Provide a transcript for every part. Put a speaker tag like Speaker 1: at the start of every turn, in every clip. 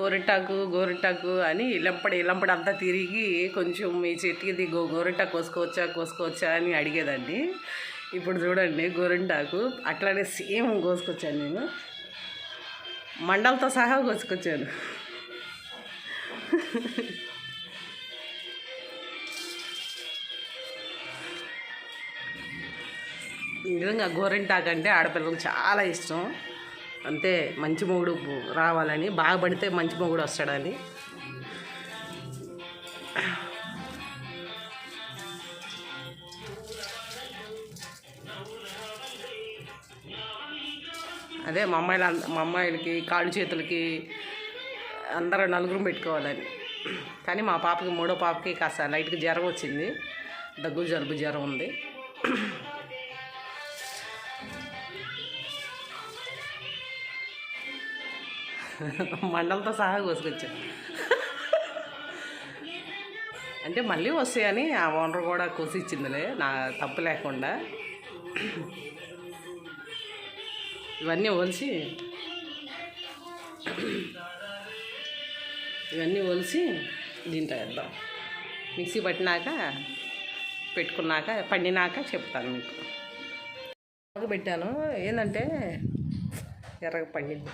Speaker 1: గోరింటాకు గోరింటాకు అని ఇలంపడి ఇలంపడి అంతా తిరిగి కొంచెం మీ చెట్టుకి ఇది గో గోరింటాకు కోసుకోవచ్చా కోసుకోవచ్చా అని అడిగేదండి. ఇప్పుడు చూడండి గోరింటాకు అట్లానే సేమ్ కోసుకొచ్చాను నేను. మండలతో సహా కోసుకొచ్చాను. నిజంగా గోరింటాకు అంటే ఆడపిల్లలకు చాలా ఇష్టం. అంతే మంచి మొగుడు రావాలని బాగా పడితే మంచి మొగుడు వస్తాడని. అదే మా అమ్మాయిలు మా అమ్మాయిలకి కాళ్ళు చేతులకి అందరూ నలుగురు పెట్టుకోవాలని. కానీ మా పాపకి మూడో పాపకి కాస్త లైట్గా జ్వరం వచ్చింది. దగ్గు జలుబు జ్వరం ఉంది. మండలతో సహా కోసుకొచ్చాను అంటే మళ్ళీ వస్తాయని ఆ ఓనర్ కూడా కోసి ఇచ్చిందిలే నా తప్పు లేకుండా. ఇవన్నీ ఒలిసి ఇవన్నీ ఒలిసి దీంట్లో వేద్దాం. మిక్సీ పట్టినాక పెట్టుకున్నాక పండినాక చెప్తాను మీకు. బాగా పెట్టాను. ఏంటంటే ఎర్రగా పండింది.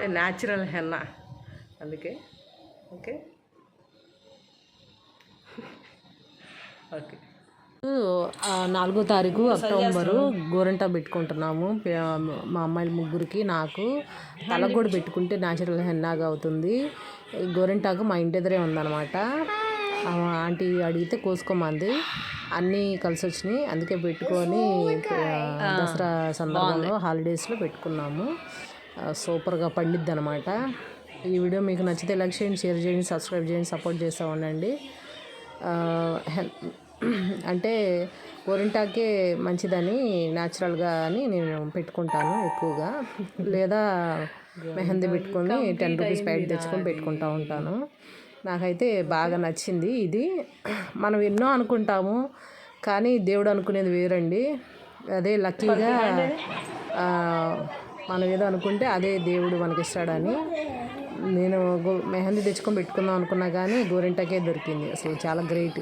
Speaker 1: అంటే న్యాచురల్ హెన్న అందుకే ఓకే. ఓకే.
Speaker 2: నాలుగో తారీఖు అక్టోబరు గోరంట పెట్టుకుంటున్నాము. మా అమ్మాయిల ముగ్గురికి నాకు తలకు కూడా పెట్టుకుంటే న్యాచురల్ హెన్నాగా అవుతుంది. గోరింటాకు మా ఇంటి ఎదురే ఉందన్నమాట. ఆంటీ అడిగితే కోసుకోమంది. అన్నీ కలిసి వచ్చినాయి. అందుకే పెట్టుకొని ఆ, దసరా సందర్భంలో హాలిడేస్లో పెట్టుకున్నాము. సూపర్గా పండిద్ది అనమాట ఈ వీడియో మీకు నచ్చితే లైక్ చేయండి షేర్ చేయండి సబ్స్క్రైబ్ చేయండి సపోర్ట్ చేస్తూ ఉండండి. అంటే గోరింటాకే మంచిదని న్యాచురల్గా అని నేను పెట్టుకుంటాను ఎక్కువగా. లేదా మెహందీ పెట్టుకొని టెన్ రూపీస్ ప్యాకెట్ తెచ్చుకొని పెట్టుకుంటూ ఉంటాను. నాకైతే బాగా నచ్చింది ఇది. మనం ఎన్నో అనుకుంటాము కానీ దేవుడు అనుకునేది వేరండి. అదే లక్కీగా మనం ఏదో అనుకుంటే అదే దేవుడు మనకి ఇస్తాడని నేను గో మెహందీ తెచ్చుకొని పెట్టుకుందాం అనుకున్నా కానీ గోరింటాకే దొరికింది. అసలు చాలా గ్రేట్.